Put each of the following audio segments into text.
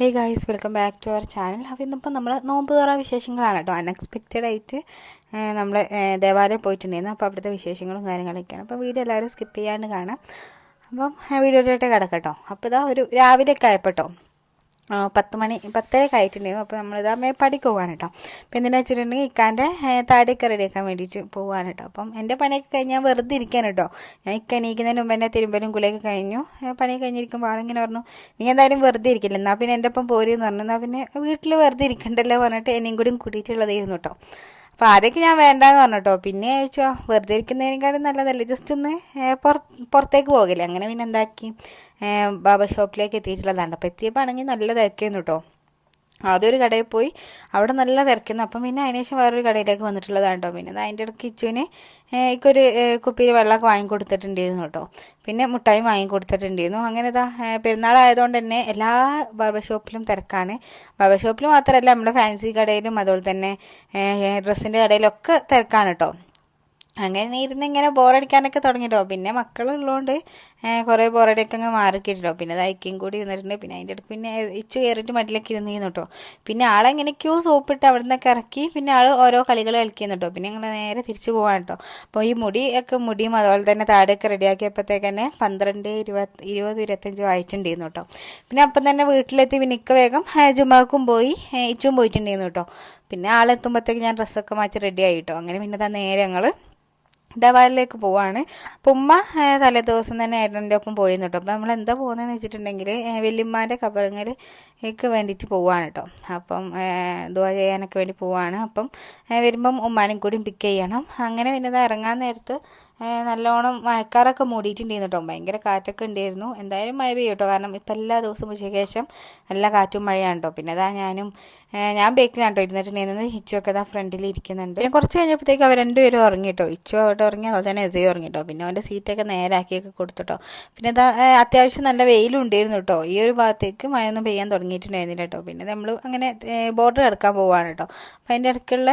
Hey guys welcome back to our channel അപ്പോൾ ഇന്നിപ്പോൾ നമ്മൾ നോമ്പ് തുറ വിശേഷങ്ങളാണ് കേട്ടോ. അൺഎക്സ്പെക്റ്റഡ് ആയിട്ട് നമ്മൾ ദേവാലയം പോയിട്ടുണ്ടായിരുന്നു. അപ്പോൾ അവിടുത്തെ വിശേഷങ്ങളും കാര്യങ്ങളൊക്കെയാണ്. അപ്പോൾ വീഡിയോ എല്ലാവരും സ്കിപ്പ് ചെയ്യാണ്ട് കാണാം. അപ്പം വീഡിയോയിലോട്ട് കിടക്കട്ടോ. അപ്പോൾ ഇതാ ഒരു രാവിലെയൊക്കെ ആയപ്പോട്ടോ പത്ത് മണി പത്തരയൊക്കെ ആയിട്ടുണ്ടായിരുന്നു. അപ്പോൾ നമ്മളിതാ മേപ്പാടിക്ക് പോവാണ് കേട്ടോ അപ്പോൾ എന്തിനാ വെച്ചിട്ടുണ്ടെങ്കിൽ ഇക്കാന്റെ താടിയൊക്കെ റെഡിയാക്കാൻ വേണ്ടിയിട്ട് പോവാണ് കേട്ടോ അപ്പം എന്റെ പണിയൊക്കെ കഴിഞ്ഞ് ഞാൻ വെറുതെ ഇരിക്കാൻ കേട്ടോ ഞാൻ ഇക്ക എണീക്കുന്നതിന് മുമ്പ് എന്റെ തിരുമ്പലും കുളിയൊക്കെ കഴിഞ്ഞു. പണി കഴിഞ്ഞിരിക്കുമ്പോൾ ആളിങ്ങനെ പറഞ്ഞു നീ എന്തായാലും വെറുതെ ഇരിക്കില്ല. എന്നാൽ പിന്നെ എന്റെ ഒപ്പം പോരെന്ന് പറഞ്ഞു. എന്നാൽ പിന്നെ വീട്ടിൽ വെറുതെ ഇരിക്കണ്ടല്ലോ പറഞ്ഞിട്ട് എന്നെയും കൂടി കൂട്ടിയിട്ടുള്ളതായിരുന്നു കേട്ടോ. അപ്പോൾ ആദ്യമൊക്കെ ഞാൻ വേണ്ടാന്ന് പറഞ്ഞു കേട്ടോ പിന്നെ ചോദിച്ചോ വെറുതെ ഇരിക്കുന്നതിനേക്കാളും നല്ലതല്ലേ? ജസ്റ്റ് ഒന്ന് പുറത്തേക്ക് പോകില്ലേ? അങ്ങനെ പിന്നെ എന്താക്കി? ബാബ ഷോപ്പിലേക്ക് എത്തിയിട്ടുള്ളതാണ്. അപ്പോൾ എത്തിയപ്പോൾ ആണെങ്കിൽ നല്ല തിരക്കായിരുന്നു കേട്ടോ ആദ്യം ഒരു കടയിൽ പോയി അവിടെ നല്ല തിരക്കുന്നു. അപ്പം പിന്നെ അതിനുശേഷം വേറൊരു കടയിലേക്ക് വന്നിട്ടുള്ളതാണ് കേട്ടോ പിന്നെ അതിന്റെ ഇടയ്ക്ക് ഇച്ചുവിന് എനിക്കൊരു കുപ്പിയിൽ വെള്ളമൊക്കെ വാങ്ങിക്കൊടുത്തിട്ടുണ്ടായിരുന്നു കേട്ടോ പിന്നെ മുട്ടായി വാങ്ങിക്കൊടുത്തിട്ടുണ്ടായിരുന്നു. അങ്ങനെ ഇതാ പെരുന്നാളായതുകൊണ്ട് തന്നെ എല്ലാ ബാർബർ ഷോപ്പിലും തിരക്കാണ്. ബാർബർ ഷോപ്പിൽ മാത്രമല്ല നമ്മുടെ ഫാൻസി കടയിലും അതുപോലെ തന്നെ ഡ്രസ്സിന്റെ കടയിലൊക്കെ തിരക്കാണ് കേട്ടോ അങ്ങനെ ഇരുന്ന് ഇങ്ങനെ ബോറടിക്കാനൊക്കെ തുടങ്ങിട്ടോ. പിന്നെ മക്കളുള്ളതുകൊണ്ട് കുറേ ബോറടിയൊക്കെ അങ്ങ് മാറിക്കിട്ടോ പിന്നെ ദൈക്കും കൂടി ഇരുന്നിട്ടുണ്ട്. പിന്നെ അതിന്റെ ഇടയ്ക്ക് പിന്നെ ഇച്ചു കയറിയിട്ട് മടിലൊക്കെ ഇരുന്നിരുന്നു കേട്ടോ പിന്നെ ആളെങ്ങനെയൊക്കെയോ സോപ്പിട്ട് അവിടെ നിന്നൊക്കെ ഇറക്കി. പിന്നെ ആൾ ഓരോ കളികൾ കളിക്കുന്നു കേട്ടോ പിന്നെ ഞങ്ങൾ നേരെ തിരിച്ചു പോകാൻ കേട്ടോ അപ്പോൾ ഈ മുടി ഒക്കെ മുടിയും അതുപോലെ തന്നെ താടിയൊക്കെ റെഡിയാക്കിയപ്പോഴത്തേക്ക് തന്നെ പന്ത്രണ്ട് ഇരുപത് ഇരുപത് ഇരുപത്തഞ്ചും ആയിട്ടുണ്ടായിരുന്നു കേട്ടോ പിന്നെ അപ്പം തന്നെ വീട്ടിലെത്തി പിന്നെ ഇക്ക വേഗം ജുമാക്കും പോയി ഇച്ചും പോയിട്ടുണ്ടായിരുന്നു കേട്ടോ പിന്നെ ആളെത്തുമ്പോഴത്തേക്ക് ഞാൻ ഡ്രസ്സൊക്കെ മാറ്റി റെഡി ആയിട്ടോ. അങ്ങനെ പിന്നെ താ നേരെ ഞങ്ങൾ ദവാലിലേക്ക് പോവാണ്. അപ്പം ഉമ്മ തലേ ദിവസം തന്നെ ഏട്ടന്റെ ഒപ്പം പോയിരുന്നു കേട്ടോ അപ്പം നമ്മൾ എന്താ പോകുന്നതെന്ന് വെച്ചിട്ടുണ്ടെങ്കിൽ വല്യമ്മാന്റെ കബറങ്ങലേക്ക് വേണ്ടിയിട്ട് പോവാണ് കേട്ടോ അപ്പം ദുവാ ചെയ്യാനൊക്കെ വേണ്ടി പോവാണ്. അപ്പം വരുമ്പം ഉമ്മാനും കൂടിയും പിക്ക് ചെയ്യണം. അങ്ങനെ പിന്നെ ഇറങ്ങാൻ നേരത്ത് നല്ലോണം മഴക്കാറൊക്കെ മൂടിയിട്ടുണ്ടായിരുന്നു കേട്ടോ. ഭയങ്കര കാറ്റൊക്കെ ഉണ്ടായിരുന്നു. എന്തായാലും മഴ പെയ്യും കേട്ടോ. കാരണം ഇപ്പം എല്ലാ ദിവസവും ഉച്ചയ്ക്ക് ശേഷം നല്ല കാറ്റും മഴയാണ് കേട്ടോ. പിന്നെ അതാ ഞാനും ഞാൻ ബേക്കിലാണ് കേട്ടോ ഇരുന്നിട്ടുണ്ടായിരുന്നത്. ഹിച്ചു ഒക്കെ അതാ ഫ്രണ്ടിൽ ഇരിക്കുന്നുണ്ട്. പിന്നെ കുറച്ച് കഴിഞ്ഞപ്പോഴത്തേക്ക് അവർ രണ്ടുപേരും ഉറങ്ങി കേട്ടോ. ഇച്ചു അവിടെ ഉറങ്ങി അതുപോലെ തന്നെ എസയും ഉറങ്ങി കേട്ടോ. പിന്നെ അവന്റെ സീറ്റൊക്കെ നേരാക്കിയൊക്കെ കൊടുത്തുട്ടോ പിന്നെ ഇതാ അത്യാവശ്യം നല്ല വെയിലും ഉണ്ടായിരുന്നു കേട്ടോ. ഈ ഒരു ഭാഗത്തേക്ക് മഴയൊന്നും പെയ്യാൻ തുടങ്ങിയിട്ടുണ്ടായിരുന്നില്ല കേട്ടോ. പിന്നെ നമ്മൾ അങ്ങനെ ബോർഡർ കിടക്കാൻ പോവാണ് കേട്ടോ. അപ്പം അതിന്റെ ഇടയ്ക്കുള്ള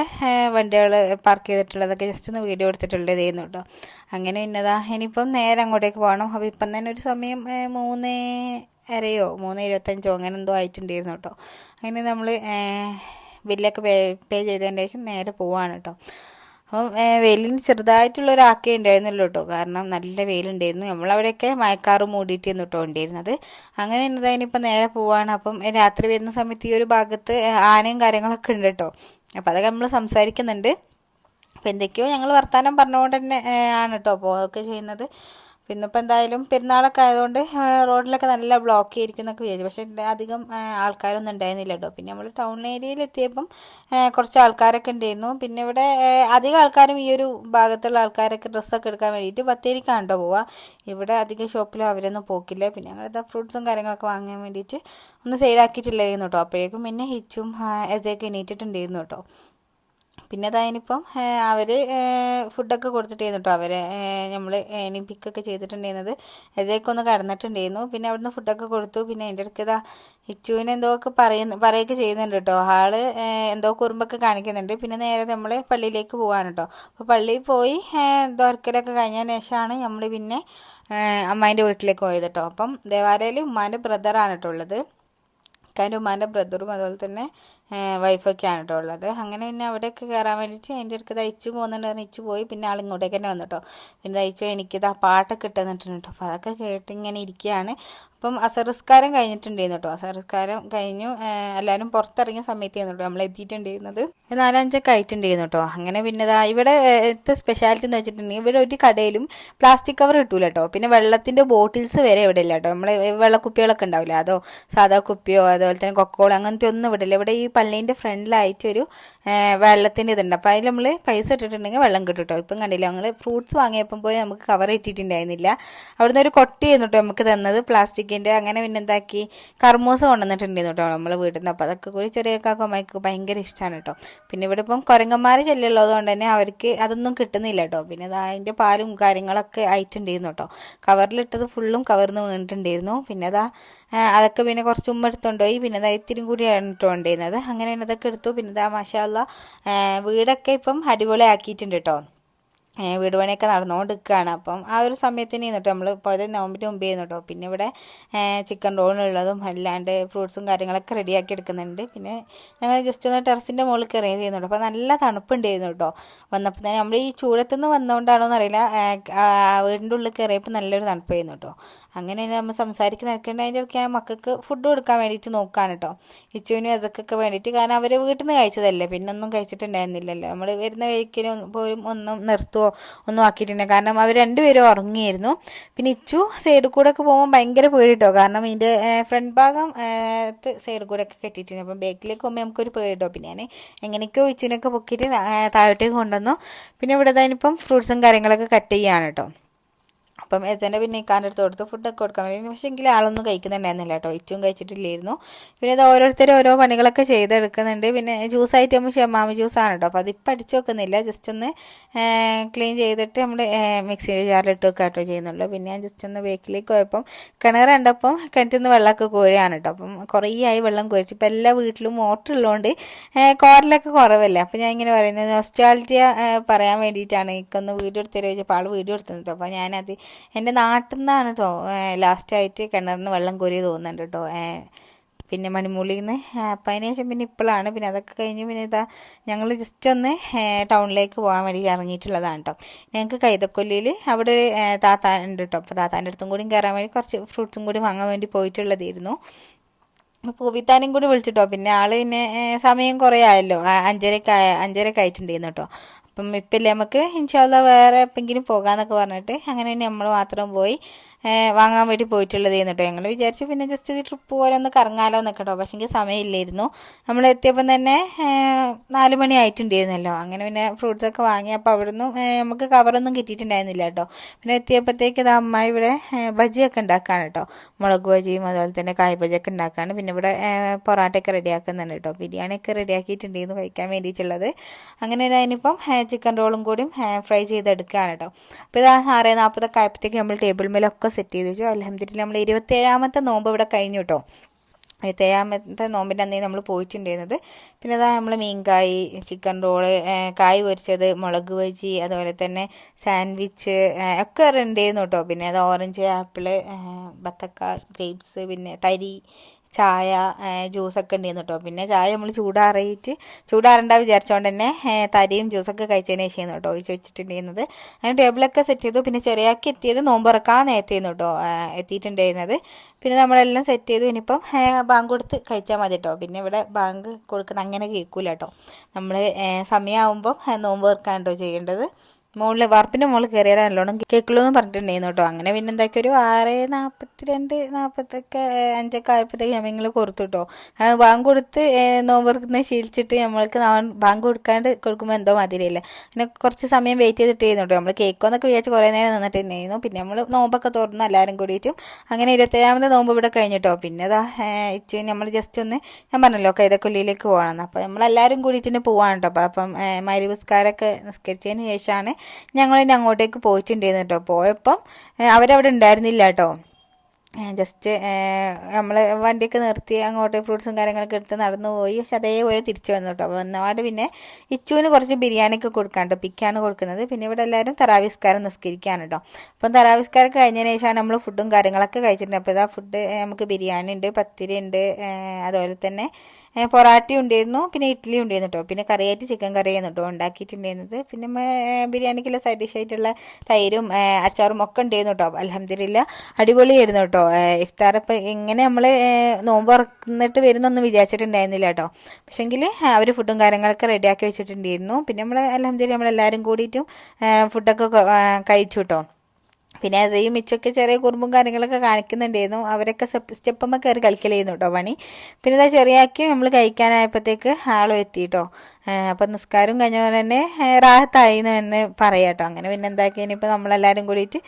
വണ്ടികൾ പാർക്ക് ചെയ്തിട്ടുള്ളതൊക്കെ ജസ്റ്റ് ഒന്ന് വീഡിയോ എടുത്തിട്ടുള്ളതായിരുന്നു കേട്ടോ. അങ്ങനെ ഇന്നതാ. ഇനിയിപ്പം നേരെ അങ്ങോട്ടേക്ക് പോകണം. അപ്പോൾ ഇപ്പം തന്നെ ഒരു സമയം മൂന്ന് അരയോ മൂന്ന് ഇരുപത്തഞ്ചോ അങ്ങനെ എന്തോ ആയിട്ടുണ്ടായിരുന്നു കേട്ടോ. അങ്ങനെ നമ്മൾ ബില്ലൊക്കെ പേ പേ ചെയ്തതിന്റെ ശേഷം നേരെ പോവാണ് കേട്ടോ. അപ്പം വെയിലിന് ചെറുതായിട്ടുള്ളൊരു ആക്കേ ഉണ്ടായിരുന്നല്ലോ കേട്ടോ. കാരണം നല്ല വെയിലുണ്ടായിരുന്നു. നമ്മളവിടെയൊക്കെ മയക്കാറ് മൂടിയിട്ടായിരുന്നു കേട്ടോ ഉണ്ടായിരുന്നത്. അങ്ങനെ ഇന്നതിനിപ്പോൾ നേരെ പോവാണ്. അപ്പം രാത്രി വരുന്ന സമയത്ത് ഈ ഒരു ഭാഗത്ത് ആനയും കാര്യങ്ങളൊക്കെ ഉണ്ട് കേട്ടോ. അപ്പോൾ അതൊക്കെ നമ്മൾ സംസാരിക്കുന്നുണ്ട്. അപ്പോൾ എന്തൊക്കെയോ ഞങ്ങൾ വർത്തമാനം പറഞ്ഞുകൊണ്ട് തന്നെ ആണ് കേട്ടോ പോവുകയൊക്കെ ചെയ്യുന്നത്. പിന്നെ ഇപ്പോൾ എന്തായാലും പെരുന്നാളൊക്കെ ആയതുകൊണ്ട് റോഡിലൊക്കെ നല്ല ബ്ലോക്ക് ചെയ്തിരിക്കും എന്നൊക്കെ വിചാരിച്ചു. പക്ഷേ അധികം ആൾക്കാരൊന്നും ഉണ്ടായിരുന്നില്ല കേട്ടോ. പിന്നെ നമ്മൾ ടൗൺ ഏരിയയിൽ എത്തിയപ്പം കുറച്ച് ആൾക്കാരൊക്കെ ഉണ്ടായിരുന്നു. പിന്നെ ഇവിടെ അധികം ആൾക്കാരും ഈ ഒരു ഭാഗത്തുള്ള ആൾക്കാരൊക്കെ ഡ്രസ്സൊക്കെ എടുക്കാൻ വേണ്ടിയിട്ട് ബത്തേരിക്കാണ് കേട്ടോ പോവുക ഇവിടെ അധികം ഷോപ്പിലും അവരൊന്നും പോക്കില്ല. പിന്നെ ഞങ്ങളിതാ ഫ്രൂട്ട്സും കാര്യങ്ങളൊക്കെ വാങ്ങാൻ വേണ്ടിയിട്ട് ഒന്ന് സെയിലാക്കിയിട്ടില്ലായിരുന്നു കേട്ടോ. അപ്പോഴേക്കും പിന്നെ ഹിച്ചും എസയൊക്കെ എണീറ്റിട്ടുണ്ടായിരുന്നു കേട്ടോ. പിന്നെ അതായതിനിപ്പം അവർ ഫുഡൊക്കെ കൊടുത്തിട്ടായിരുന്നു കേട്ടോ അവരെ നമ്മൾ ഇനി പിക്കൊക്കെ ചെയ്തിട്ടുണ്ടായിരുന്നത്. എജയൊക്കെ ഒന്ന് കടന്നിട്ടുണ്ടായിരുന്നു. പിന്നെ അവിടുന്ന് ഫുഡൊക്കെ കൊടുത്തു. പിന്നെ അതിന്റെ ഇടയ്ക്ക് ഇതാ ഇച്ചുവിന് എന്തോ ഒക്കെ പറയുന്ന പറയുകയൊക്കെ ചെയ്യുന്നുണ്ട് കേട്ടോ ആൾ എന്തോ കുറുമ്പൊക്കെ കാണിക്കുന്നുണ്ട്. പിന്നെ നേരെ നമ്മൾ പള്ളിയിലേക്ക് പോവാണ് കേട്ടോ അപ്പോൾ പള്ളിയിൽ പോയി ദോർക്കലൊക്കെ കഴിഞ്ഞതിന് ശേഷമാണ് നമ്മൾ പിന്നെ അമ്മായിന്റെ വീട്ടിലേക്ക് പോയത് കേട്ടോ അപ്പം ദേവാലയിൽ ഉമ്മാന്റെ ബ്രദറാണ് കേട്ടോ ഉള്ളത്. ഇക്കാന്റെ ഉമ്മാന്റെ ബ്രദറും അതുപോലെ തന്നെ വൈഫൊക്കെയാണ് കേട്ടോ ഉള്ളത്. അങ്ങനെ പിന്നെ അവിടെയൊക്കെ കയറാൻ വേണ്ടിയിട്ട് അതിന്റെ അടുത്ത് തയ്ച്ചു പറഞ്ഞ് ഇച്ചു പോയി. പിന്നെ ആൾ ഇങ്ങോട്ടേക്ക് തന്നെ വന്നിട്ടോ പിന്നെ തയ്ച്ചു എനിക്കിത് ആ പാട്ടൊക്കെ ഇട്ട് തന്നിട്ടുണ്ട് കേട്ടോ. അപ്പോൾ അതൊക്കെ കേട്ട് ഇങ്ങനെ ഇരിക്കുകയാണ്. അപ്പം അസറിസ്കാരം കഴിഞ്ഞിട്ടുണ്ടായിരുന്നു കേട്ടോ. അസറിസ്കാരം കഴിഞ്ഞു. എല്ലാവരും പുറത്തിറങ്ങിയ സമയത്തായിരുന്നു കേട്ടോ നമ്മൾ എത്തിയിട്ടുണ്ടായിരുന്നത്. നാലഞ്ചൊക്കെ ആയിട്ടുണ്ടായിരുന്നു കേട്ടോ. അങ്ങനെ പിന്നെ ഇവിടെ എത്തെ സ്പെഷ്യാലിറ്റി എന്ന് വെച്ചിട്ടുണ്ടെങ്കിൽ ഇവിടെ ഒരു കടയിലും പ്ലാസ്റ്റിക് കവർ കിട്ടൂല കേട്ടോ. പിന്നെ വെള്ളത്തിന്റെ ബോട്ടിൽസ് വരെ ഇവിടെ ഇല്ല കേട്ടോ. നമ്മൾ വെള്ളക്കുപ്പികളൊക്കെ ഉണ്ടാവില്ല? അതോ സാധാ കുപ്പിയോ അതുപോലെ തന്നെ കൊക്കോളോ അങ്ങനത്തെ ഒന്നും ഇവിടെ ഇല്ല. ഇവിടെ ഈ പള്ളീന്റെ ഫ്രണ്ടിലായിട്ടൊരു വെള്ളത്തിന്റെ ഇതുണ്ട്. അപ്പോൾ അതിൽ നമ്മൾ പൈസ ഇട്ടിട്ടുണ്ടെങ്കിൽ വെള്ളം കിട്ടും കേട്ടോ ഇപ്പം കണ്ടില്ല ഞങ്ങൾ ഫ്രൂട്ട്സ് വാങ്ങിയപ്പം പോയി നമുക്ക് കവർ ഇട്ടിട്ടുണ്ടായിരുന്നില്ല. അവിടുന്ന് ഒരു കൊട്ടയായിരുന്നു കേട്ടോ നമുക്ക് തന്നത് പ്ലാസ്റ്റിക്കിന്റെ അങ്ങനെ പിന്നെ എന്താക്കി? കർമൂസ കൊണ്ടുവന്നിട്ടുണ്ടായിരുന്നു കേട്ടോ നമ്മൾ വീട്ടിൽ നിന്ന് അപ്പോൾ അതൊക്കെ കൂടി ചെറിയ കാക്കമ്മയ്ക്ക് ഭയങ്കര ഇഷ്ടമാണ് കേട്ടോ പിന്നെ ഇവിടെ ഇപ്പം കുരങ്ങന്മാർ ശല്യമുള്ളത് കൊണ്ട് തന്നെ അവർക്ക് അതൊന്നും കിട്ടുന്നില്ല കേട്ടോ പിന്നെ അത് അതിന്റെ പാലും കാര്യങ്ങളൊക്കെ ആയിട്ടുണ്ടായിരുന്നു കേട്ടോ കവറിലിട്ടത് ഫുള്ളും കവർന്ന് വീണിട്ടുണ്ടായിരുന്നു. പിന്നെ അതാ അതൊക്കെ പിന്നെ കുറച്ച് ഉമ്മ എടുത്തുകൊണ്ടുപോയി പോയി. പിന്നെ അതാ ഇത്തിരി കേട്ടോ ഉണ്ടായിരുന്നത് അങ്ങനെ അതൊക്കെ എടുത്തു. പിന്നെ അതാ മാഷാല്ല വീടൊക്കെ ഇപ്പം അടിപൊളിയാക്കിയിട്ടുണ്ട് കേട്ടോ വീട് പണിയൊക്കെ നടന്നുകൊണ്ട് നിൽക്കുകയാണ് അപ്പം ആ ഒരു സമയത്തിന് നിന്നിട്ട് നമ്മൾ അത് നോമ്പിന് മുമ്പ് ചെയ്യുന്നു കേട്ടോ. പിന്നെ ഇവിടെ ചിക്കൻ റോളുള്ളതും അല്ലാണ്ട് ഫ്രൂട്ട്സും കാര്യങ്ങളൊക്കെ റെഡിയാക്കി എടുക്കുന്നുണ്ട്. പിന്നെ ഞങ്ങൾ ജസ്റ്റ് ഒന്ന് ടെറസിന്റെ മുകളിൽ കയറി ചെയ്യുന്നുണ്ട് അപ്പോൾ നല്ല തണുപ്പുണ്ടായിരുന്നു കേട്ടോ. വന്നപ്പോൾ തന്നെ നമ്മൾ ഈ ചൂടത്തുനിന്ന് വന്നുകൊണ്ടാണോ എന്നറിയില്ല ആ, വീടിന്റെ ഉള്ളിൽ കയറിയപ്പോൾ നല്ലൊരു തണുപ്പായിരുന്നു കേട്ടോ. അങ്ങനെ നമ്മൾ സംസാരിക്കുന്ന നിൽക്കേണ്ട അതിന്റെ ഇടയ്ക്ക് ഞാൻ മക്കൾക്ക് ഫുഡ് കൊടുക്കാൻ വേണ്ടിയിട്ട് നോക്കുകയാണ് കേട്ടോ. ഇച്ചുവിനും അസക്കൊക്കെ വേണ്ടിയിട്ട്. കാരണം അവർ വീട്ടിൽ നിന്ന് കഴിച്ചതല്ലേ. പിന്നെ ഒന്നും കഴിച്ചിട്ടുണ്ടായിരുന്നില്ലല്ലോ. നമ്മൾ വരുന്ന വഴിക്കലും പോലും ഒന്നും നിർത്തുവോ ഒന്നും ആക്കിയിട്ടില്ല കാരണം അവർ രണ്ടുപേരും ഉറങ്ങിയായിരുന്നു പിന്നെ ഇച്ചു സൈഡിൽ കൂടെ ഒക്കെ പോകുമ്പോൾ ഭയങ്കര പേടി കേട്ടോ കാരണം ഇതിന്റെ ഫ്രണ്ട് ഭാഗം സൈഡിൽ കൂടെ ഒക്കെ കെട്ടിയിട്ടുണ്ട്. അപ്പം ബാക്കിലേക്ക് പോകുമ്പോൾ നമുക്കൊരു പേടി കേട്ടോ പിന്നെ ഞാൻ എങ്ങനെയൊക്കെയോ ഇച്ചിനൊക്കെ പൊക്കിയിട്ട് താഴോട്ടേക്ക് കൊണ്ടുവന്നു. പിന്നെ ഇവിടെ ഇതാനിപ്പം ഫ്രൂട്ട്സും കാര്യങ്ങളൊക്കെ കട്ട് ചെയ്യുകയാണ് കേട്ടോ അപ്പം എസന്റെ പിന്നെ ഇക്കാന്റെ അടുത്ത് കൊടുത്ത്. ഫുഡൊക്കെ കൊടുക്കാൻ വേണ്ടി. പക്ഷേ എങ്കിലും ആളൊന്നും കഴിക്കുന്നുണ്ടായിരുന്നില്ല കേട്ടോ. ഇച്ചും കഴിച്ചിട്ടില്ലായിരുന്നു. പിന്നെ ഇത് ഓരോരുത്തരും ഓരോ പണികളൊക്കെ ചെയ്തെടുക്കുന്നുണ്ട്. പിന്നെ ജ്യൂസ് ആയിട്ട് നമ്മൾ ഷമാമി ജ്യൂസാണ് കേട്ടോ. അപ്പോൾ അതിപ്പോൾ അടിച്ചു വെക്കുന്നില്ല. ജസ്റ്റ് ഒന്ന് ക്ലീൻ ചെയ്തിട്ട് നമ്മൾ മിക്സിയിൽ ജാറിലിട്ട് വെക്കുക കേട്ടോ ചെയ്യുന്നുള്ളൂ. പിന്നെ ഞാൻ ജസ്റ്റ് ഒന്ന് ബേക്കിലേക്ക് പോയപ്പം കിണർ കണ്ടപ്പം കിണറ്റിൽ നിന്ന് വെള്ളമൊക്കെ കോരുകയാണ് കേട്ടോ. അപ്പം കുറേ ആയി വെള്ളം കോരിച്ചു. ഇപ്പം എല്ലാ വീട്ടിലും മോട്ടർ ഉള്ളതുകൊണ്ട് കോരലൊക്കെ കുറവല്ലേ? അപ്പം ഞാൻ ഇങ്ങനെ പറയുന്നത് നൊസ്റ്റാൾജിയ പറയാൻ വേണ്ടിയിട്ടാണ്. എനിക്കൊന്ന് വീഡിയോ എടുത്ത് തരുമോ? ചോദിച്ചപ്പോൾ ആൾ വീഡിയോ എടുത്തത് അപ്പോൾ ഞാനത് എന്റെ നാട്ടിൽ നിന്നാണ് കേട്ടോ ലാസ്റ്റായിട്ട് നിന്ന് വെള്ളം കോരി തോന്നുന്നുണ്ട് കേട്ടോ പിന്നെ മണിമൂളിയിൽ നിന്ന് അപ്പം അതിന് ശേഷം പിന്നെ ഇപ്പോഴാണ് പിന്നെ അതൊക്കെ കഴിഞ്ഞ് പിന്നെ ഇതാ ഞങ്ങൾ ജസ്റ്റ് ഒന്ന് ടൗണിലേക്ക് പോകാൻ വേണ്ടി ഇറങ്ങിയിട്ടുള്ളതാണ് കേട്ടോ ഞങ്ങൾക്ക് കൈതക്കൊല്ലിയിൽ അവിടെ ഒരു താത്ത ഉണ്ട് കേട്ടോ അപ്പോൾ താത്താന്റെ അടുത്തും കൂടി കയറാൻ വേണ്ടി കുറച്ച് ഫ്രൂട്ട്സും കൂടി വാങ്ങാൻ വേണ്ടി പോയിട്ടുള്ളതായിരുന്നു. പൂവിത്താനും കൂടി വിളിച്ചിട്ടോ. പിന്നെ ആൾ പിന്നെ സമയം കുറേ ആയല്ലോ. അഞ്ചരക്കായ അഞ്ചരക്ക് ആയ- അഞ്ചരക്ക് ആയിട്ടുണ്ടായിരുന്നു കേട്ടോ അപ്പം ഇപ്പം ഇല്ലേ. നമുക്ക് ഇൻഷാല്ല വേറെ എപ്പെങ്കിലും പോകാന്നൊക്കെ പറഞ്ഞിട്ട് അങ്ങനെ നമ്മൾ മാത്രം പോയി വാങ്ങാൻ വേണ്ടി പോയിട്ടുള്ളത് എന്നിട്ടോ. ഞങ്ങൾ വിചാരിച്ചു പിന്നെ ജസ്റ്റ് ഒരു ട്രിപ്പ് പോലെ ഒന്ന് കറങ്ങാലോ എന്നൊക്കെ കേട്ടോ പക്ഷേ എനിക്ക് സമയമില്ലായിരുന്നു. നമ്മൾ എത്തിയപ്പം തന്നെ നാല് മണി ആയിട്ടുണ്ടായിരുന്നല്ലോ. അങ്ങനെ പിന്നെ ഫ്രൂട്ട്സ് ഒക്കെ വാങ്ങി. അപ്പോൾ അവിടുന്ന് നമുക്ക് കവറൊന്നും കിട്ടിയിട്ടുണ്ടായിരുന്നില്ല കേട്ടോ. പിന്നെ എത്തിയപ്പോഴത്തേക്ക് ഇത് അമ്മ ഇവിടെ ബജിയൊക്കെ ഉണ്ടാക്കാണ് കേട്ടോ. മുളക് ബജിയും അതുപോലെ തന്നെ കായ് ബജിയൊക്കെ ഉണ്ടാക്കാണ്. പിന്നെ ഇവിടെ പൊറാട്ടയൊക്കെ റെഡിയാക്കുന്നുണ്ട് കേട്ടോ. ബിരിയാണിയൊക്കെ റെഡിയാക്കിയിട്ടുണ്ടായിരുന്നു കഴിക്കാൻ വേണ്ടിയിട്ടുള്ളത്. അങ്ങനെ അതിനിപ്പം ചിക്കൻ റോളും കൂടിയും ഫ്രൈ ചെയ്തെടുക്കുകയാണ് കേട്ടോ. അപ്പോൾ ഇത് ആറ് നാൽപ്പതൊക്കെ ആയപ്പോഴത്തേക്ക് നമ്മൾ ടേബിൾ മേലൊക്കെ സെറ്റ് ചെയ്ത് വെച്ചു. അലഹമ്മദില്ല നമ്മൾ ഇരുപത്തേഴാമത്തെ നോമ്പ് ഇവിടെ കഴിഞ്ഞു കേട്ടോ ഇരുപത്തേഴാമത്തെ നോമ്പിന്റെ അന്നേ നമ്മൾ പോയിട്ടുണ്ടായിരുന്നത്. പിന്നെ അതാ നമ്മൾ മീൻകായി ചിക്കൻ റോൾ കായ് പൊരിച്ചത് മുളക് ബജി അതുപോലെ തന്നെ സാൻഡ്വിച്ച് ഒക്കെ ഉണ്ടായിരുന്നു കേട്ടോ പിന്നെ അത് ഓറഞ്ച് ആപ്പിൾ ബത്തക്ക ഗ്രേപ്സ് പിന്നെ തരി ചായ ജ്യൂസൊക്കെ ഉണ്ടായിരുന്നു കേട്ടോ. പിന്നെ ചായ നമ്മൾ ചൂടാറിയിട്ട് ചൂടാറണ്ട വിചാരിച്ചുകൊണ്ട് തന്നെ തരിയും ജ്യൂസൊക്കെ കഴിച്ചതിന് ശേഷം കേട്ടോ ഒഴിച്ച് വെച്ചിട്ടുണ്ടായിരുന്നത്. അങ്ങനെ ടേബിളൊക്കെ സെറ്റ് ചെയ്തു. പിന്നെ ചെറിയാക്കി എത്തിയത് നോമ്പുറക്കാൻ നേരത്തേന്ന് കേട്ടോ എത്തിയിട്ടുണ്ടായിരുന്നത്. പിന്നെ നമ്മളെല്ലാം സെറ്റ് ചെയ്തു. ഇനിയിപ്പം ബാങ്ക് കൊടുത്ത് കഴിച്ചാൽ മതി കേട്ടോ. പിന്നെ ഇവിടെ ബാങ്ക് കൊടുക്കുന്ന അങ്ങനെ കേൾക്കൂല കേട്ടോ. നമ്മൾ സമയമാകുമ്പം നോമ്പ് തീർക്കാൻ കേട്ടോ ചെയ്യേണ്ടത്. മുകളിൽ വാർപ്പിന്റെ മുകളിൽ കയറിയാൽ നല്ലോണം കേൾക്കുള്ളൂ എന്ന് പറഞ്ഞിട്ടുണ്ടായിരുന്നു കേട്ടോ അങ്ങനെ പിന്നെ ഒരു ആറ് നാൽപ്പത്തിരണ്ട് നാൽപ്പത്തൊക്കെ അഞ്ചൊക്കെ ആയപ്പോഴത്തേക്ക് ഞമ്മങ്ങൾ കൊടുത്തു കേട്ടോ കാരണം ബാങ്ക് കൊടുത്ത് ഏഹ് നോമ്പ് ശീലിച്ചിട്ട് നമ്മൾക്ക് ബാങ്ക് കൊടുക്കാണ്ട് കൊടുക്കുമ്പോൾ എന്തോ മതിരില്ല പിന്നെ കുറച്ച് സമയം വെയിറ്റ് ചെയ്തിട്ടായിരുന്നു കേട്ടോ നമ്മൾ കേക്കോന്നൊക്കെ വിചാരിച്ച് കുറേ നേരം നിന്നിട്ടുണ്ടായിരുന്നു. പിന്നെ നമ്മൾ നോമ്പൊക്കെ തുറന്നു എല്ലാവരും കൂടിയിട്ടും അങ്ങനെ ഇരുപത്തേഴാമത്തെ നോമ്പ് ഇവിടെ കഴിഞ്ഞിട്ടോ പിന്നെ അതാ നമ്മൾ ജസ്റ്റ് ഒന്ന് ഞാൻ പറഞ്ഞല്ലോ കൈതക്കൊല്ലിയിലേക്ക് പോകണം അപ്പോൾ നമ്മളെല്ലാവരും കൂടിയിട്ട് പോവാണ് കേട്ടോ അപ്പം മരുപുസ്കാരമൊക്കെ നിസ്കരിച്ചതിന് ശേഷമാണ് ഞങ്ങൾ ഇനി അങ്ങോട്ടേക്ക് പോയിട്ടുണ്ടായിരുന്നു കേട്ടോ. പോയപ്പം അവരവിടെ ഉണ്ടായിരുന്നില്ല കേട്ടോ. ജസ്റ്റ് നമ്മൾ വണ്ടിയൊക്കെ നിർത്തി അങ്ങോട്ട് ഫ്രൂട്ട്സും കാര്യങ്ങളൊക്കെ എടുത്ത് നടന്നു പോയി. പക്ഷെ അതേപോലെ തിരിച്ചു വന്നു കേട്ടോ. അപ്പോൾ വന്നപാട് പിന്നെ ഇച്ചുവിന് കുറച്ച് ബിരിയാണിയൊക്കെ കൊടുക്കാണ്ട് പിക്കാണ് കൊടുക്കുന്നത്. പിന്നെ ഇവിടെ എല്ലാവരും തറാവിസ്കാരം നിസ്കരിക്കുകയാണ് കേട്ടോ. അപ്പം തറാവിസ്കാരം കഴിഞ്ഞതിന് ശേഷമാണ് നമ്മൾ ഫുഡും കാര്യങ്ങളൊക്കെ കഴിച്ചിട്ടുണ്ട് അപ്പോൾ ഇതാ ഫുഡ് നമുക്ക് ബിരിയാണി ഉണ്ട് പത്തിരി ഉണ്ട് അതുപോലെ തന്നെ പൊറാട്ട ഉണ്ടായിരുന്നു പിന്നെ ഇഡ്ഡലി ഉണ്ടായിരുന്നു കേട്ടോ പിന്നെ കറിയായിട്ട് ചിക്കൻ കറിയായിരുന്നു കേട്ടോ ഉണ്ടാക്കിയിട്ടുണ്ടായിരുന്നത്. പിന്നെ ബിരിയാണിക്കുള്ള സൈഡ് ഡിഷ് ആയിട്ടുള്ള തൈരും അച്ചാറും ഒക്കെ ഉണ്ടായിരുന്നു കേട്ടോ അലഹമ്മദില്ല അടിപൊളിയായിരുന്നു കേട്ടോ ഇഫ്താർ ഇപ്പം ഇങ്ങനെ നമ്മൾ നോമ്പ് തുറന്നിട്ട് വരുന്നൊന്നും വിചാരിച്ചിട്ടുണ്ടായിരുന്നില്ല കേട്ടോ പക്ഷേങ്കിൽ അവർ ഫുഡും കാര്യങ്ങളൊക്കെ റെഡിയാക്കി വെച്ചിട്ടുണ്ടായിരുന്നു. പിന്നെ നമ്മൾ അലഹമ്മദില്ല നമ്മളെല്ലാവരും കൂടിയിട്ടും ഫുഡൊക്കെ കഴിച്ചു കേട്ടോ പിന്നെ അസയും മിച്ചൊക്കെ ചെറിയ കുറുമ്പും കാര്യങ്ങളൊക്കെ കാണിക്കുന്നുണ്ടായിരുന്നു. അവരൊക്കെ സ്റ്റെപ്പ് സ്റ്റെപ്പമ്മ കയറി കളിക്കലായിരുന്നു കേട്ടോ പണി. പിന്നെ ഇതാ ചെറിയാക്കി നമ്മൾ കഴിക്കാനായപ്പോഴത്തേക്ക് ആളും എത്തി കേട്ടോ അപ്പം നിസ്കാരം കഴിഞ്ഞ പോലെ തന്നെ റാഹത്തായി എന്ന് തന്നെ പറയാം കേട്ടോ അങ്ങനെ പിന്നെ എന്താക്കി ഇനിയിപ്പോൾ നമ്മളെല്ലാവരും കൂടിയിട്ട്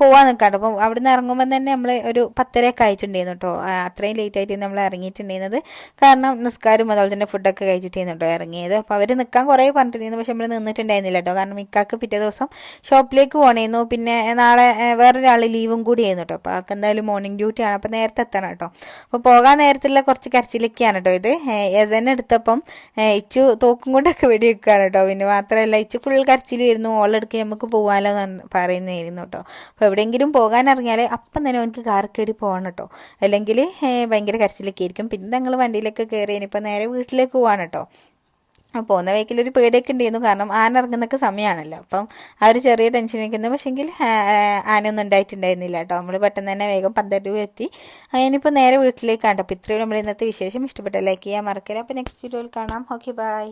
പോവാൻ നിൽക്കാട്ടോ അപ്പോൾ അവിടെ നിന്ന് ഇറങ്ങുമ്പോൾ തന്നെ നമ്മൾ ഒരു പത്തരയൊക്കെ അയച്ചിട്ടുണ്ടായിരുന്നു കേട്ടോ അത്രയും ലേറ്റ് ആയിട്ട് നമ്മൾ ഇറങ്ങിയിട്ടുണ്ടായിരുന്നത്. കാരണം നിസ്കാരം അതുപോലെ തന്നെ ഫുഡൊക്കെ കഴിച്ചിട്ടായിരുന്നു കേട്ടോ ഇറങ്ങിയത്. അപ്പോൾ അവർ നിൽക്കാൻ കുറേ പറഞ്ഞിട്ടുണ്ടായിരുന്നു പക്ഷെ നമ്മൾ നിന്നിട്ടുണ്ടായിരുന്നില്ല കേട്ടോ കാരണം ഇക്കാക്ക് പിറ്റേ ദിവസം ഷോപ്പിലേക്ക് പോകണമായിരുന്നു പിന്നെ നാളെ വേറൊരാൾ ലീവും കൂടി ആയിരുന്നു കേട്ടോ അപ്പോൾ അവർക്ക് എന്തായാലും മോർണിംഗ് ഡ്യൂട്ടി ആണ്. അപ്പോൾ നേരത്തെ എത്തണം കേട്ടോ അപ്പോൾ പോകാൻ നേരത്തുള്ള കുറച്ച് കരച്ചിലൊക്കെയാണ് കേട്ടോ ഇത്. എസൻ എടുത്തപ്പം ഇച്ചു ഇച്ചു തോക്കും കൊണ്ടൊക്കെ വെടി വെക്കുകയാണ് കേട്ടോ. പിന്നെ മാത്രമല്ല ഇച്ച് ഫുൾ കരച്ചിൽ വരുന്നു ഓളെടുക്കുക നമുക്ക് പോകാമല്ലോ എന്ന് പറയുന്നതായിരുന്നു കേട്ടോ. അപ്പോൾ എവിടെയെങ്കിലും പോകാൻ ഇറങ്ങിയാൽ അപ്പം തന്നെ എനിക്ക് കാർ പോകണം കേട്ടോ. അല്ലെങ്കിൽ ഭയങ്കര കരച്ചിലൊക്കെ ആയിരിക്കും. പിന്നെ ഞങ്ങൾ വണ്ടിയിലൊക്കെ കയറി ഇനിയിപ്പോൾ നേരെ വീട്ടിലേക്ക് പോകാണ് കേട്ടോ. പോകുന്ന വഴിക്കിൽ ഒരു പേടിയൊക്കെ ഉണ്ടായിരുന്നു. കാരണം ആന ഇറങ്ങുന്നൊക്കെ സമയമാണല്ലോ അപ്പം ആ ഒരു ചെറിയ ടെൻഷനൊക്കെ നിൽക്കുന്നത് പക്ഷേങ്കിൽ ആനയൊന്നും ഉണ്ടായിട്ടുണ്ടായിരുന്നില്ല കേട്ടോ. നമ്മൾ പെട്ടെന്ന് തന്നെ വേഗം പന്ത്രണ്ട് രൂപ എത്തി. അതിനിപ്പോൾ നേരെ വീട്ടിലേക്ക് കണ്ടപ്പോൾ ഇത്രയും നമ്മുടെ ഇന്നത്തെ വിശേഷം. ഇഷ്ടപ്പെട്ട ലൈക്ക് ചെയ്യാൻ മറക്കില്ല അപ്പോൾ നെക്സ്റ്റ് വീഡിയോയിൽ കാണാം. Okay bye